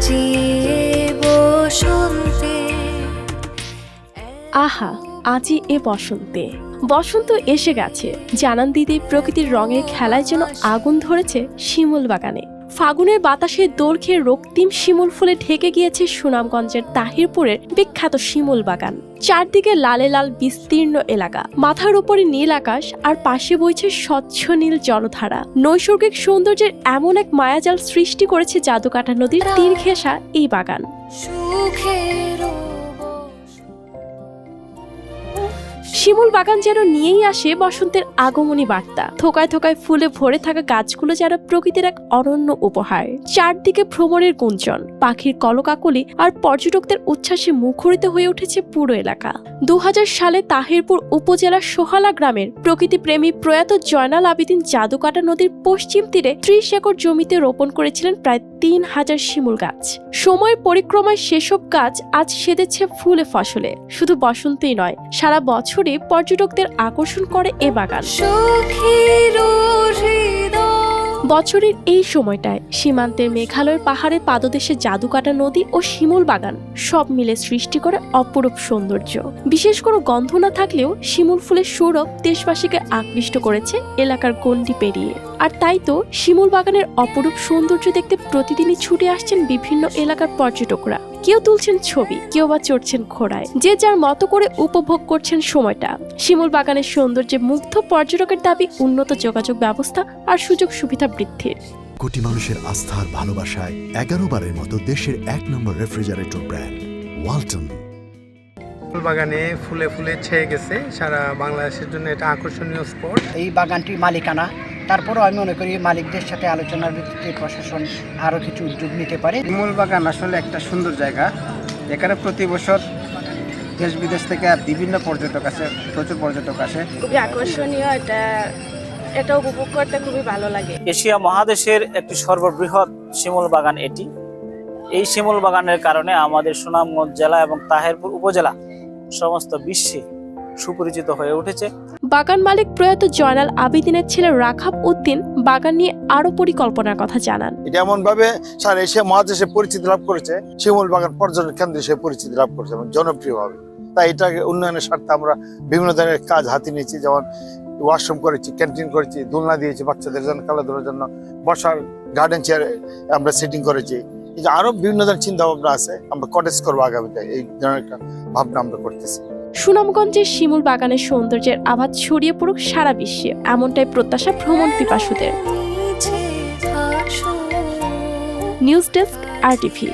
আজিয়ে বসন্তে। আহা আজই এ বসন্তে। বসন্ত এসে গেছে। জানান দিদি, প্রকৃতির রঙের খেলায় যেন আগুন ধরেছে শিমুল বাগানে। ফাগুনের বাতাসে দোল খেয়ে রক্তিম শিমুল ফুলে ঢেকে গিয়েছে সুনামগঞ্জের তাহিরপুরের বিখ্যাত শিমুল বাগান। চারদিকে লালে লাল বিস্তীর্ণ এলাকা। মাথার উপরে নীল আকাশ আর পাশে বইছে স্বচ্ছ নীল জলধারা। নৈসর্গিক সৌন্দর্যের এমন এক মায়াজাল সৃষ্টি করেছে জাদুকাটা নদীর তীর ঘেঁষা এই বাগান। শিমুল বাগান যেন নিয়েই আসে বসন্তের আগমনী বার্তা। থোকায় থোকায় ফুলে ভরে থাকা গাছগুলো যেন প্রকৃতির এক অনন্য উপহার। চারদিকে ভ্রমণের গুঞ্জন, পাখির কলকাকলি আর পর্যটকদের উচ্ছ্বাসে মুখরিত হয়ে উঠেছে পুরো এলাকা। দু হাজার সালে তাহিরপুর উপজেলার সোহালা গ্রামের প্রকৃতিপ্রেমী প্রয়াত জয়নাল আবিদিন জাদুকাটা নদীর পশ্চিম তীরে ত্রিশ একর জমিতে রোপণ করেছিলেন প্রায় তিন হাজার শিমুল গাছ। সময়ের পরিক্রমায় সেসব গাছ আজ সেদেছে ফুলে ফসলে। শুধু বসন্তেই নয়, সারা বছরই পর্যটকদের আকর্ষণ করে এ বাগান। বছরের এই সময়টায় সীমান্তের মেঘালয়ের পাহাড়ের পাদদেশে জাদুকাটা নদী ও শিমুল বাগান সব মিলে সৃষ্টি করে অপরূপ সৌন্দর্য। বিশেষ কোনো গন্ধ না থাকলেও শিমুল ফুলের সৌরভ দেশবাসীকে আকৃষ্ট করেছে এলাকার গণ্ডি পেরিয়ে। আর তাই তো শিমুল বাগানের অপরূপ সৌন্দর্য দেখতে প্রতিদিনই ছুটে আসছেন বিভিন্ন এলাকার পর্যটকরা। কেউ তুলছেন ছবি কেউ বা চড়ছেন ঘোড়ায় যে যার মতো করে উপভোগ করছেন সময়টা। শিমুল বাগানের সৌন্দর্যে মুগ্ধ পর্যটকের দাবি উন্নত যোগাযোগ ব্যবস্থা আর সুযোগ সুবিধা বৃদ্ধির। কোটি মানুষের আস্থার ভালোবাসায় এগারো বারের মতো দেশের এক নম্বর রেফ্রিজারেটর ব্র্যান্ড ওয়ালটন। ফুল বাগানে ফুলে ফুলে ছেয়ে গেছে সারা বাংলাদেশের জন্য এটা আকর্ষণীয় স্পট। এই বাগানটির মালিকানা তারপরেও আমি মনে করি মালিকদের সাথে আলোচনার ভিত্তিতে প্রশাসন আরও কিছু উদ্যোগ নিতে পারে। শিমুল বাগান আসলে একটা সুন্দর জায়গা। এখানে প্রতি বছর দেশ বিদেশ থেকে বিভিন্ন পর্যটক আসে প্রচুর পর্যটক আসে। খুবই আকর্ষণীয় এটা এটা উপভোগ করতে খুবই ভালো লাগে। এশিয়া মহাদেশের একটি সর্ববৃহৎ শিমুল বাগান এটি। এই শিমুল বাগানের কারণে আমাদের সুনামগঞ্জ জেলা এবং তাহেরপুর উপজেলা সমস্ত বিশ্বে সুপরিচিত হয়ে উঠেছে। বাগান মালিক প্রয়াত জয়নাল আবিদিনের ছেলে রাখাব উদ্দিন বাগান নিয়ে আরও পরিকল্পনার কথা জানান। এটা এমন ভাবে সারা এশিয়া মহাদেশে পরিচিতি লাভ করেছে। শিমুল বাগান পর্যটন কেন্দ্র হিসেবে পরিচিতি লাভ করেছে এবং জনপ্রিয় হবে তাই এটাকে উন্নয়নের স্বার্থে আমরা বিভিন্ন ধরনের কাজ হাতে নিয়েছি যেমন ওয়াশরুম করেছি ক্যান্টিন করেছি দোলনা দিয়েছি বাচ্চাদের জন্য খেলাধুলার জন্য বসার গার্ডেন চেয়ার আমরা সেটিং করেছি। এই যে আরও বিভিন্ন ধরনের চিন্তা ভাবনা আছে আমরা কটেজ করব আগামীতে এই ধরনের একটা ভাবনা আমরা করতেছি। সুনামগঞ্জের শিমুল বাগানের সৌন্দর্যের আভাত ছড়িয়ে পড়ুক সারা বিশ্বে। এমনটাই প্রত্যাশা ভ্রমণ পিপাসুদের। News desk R TV.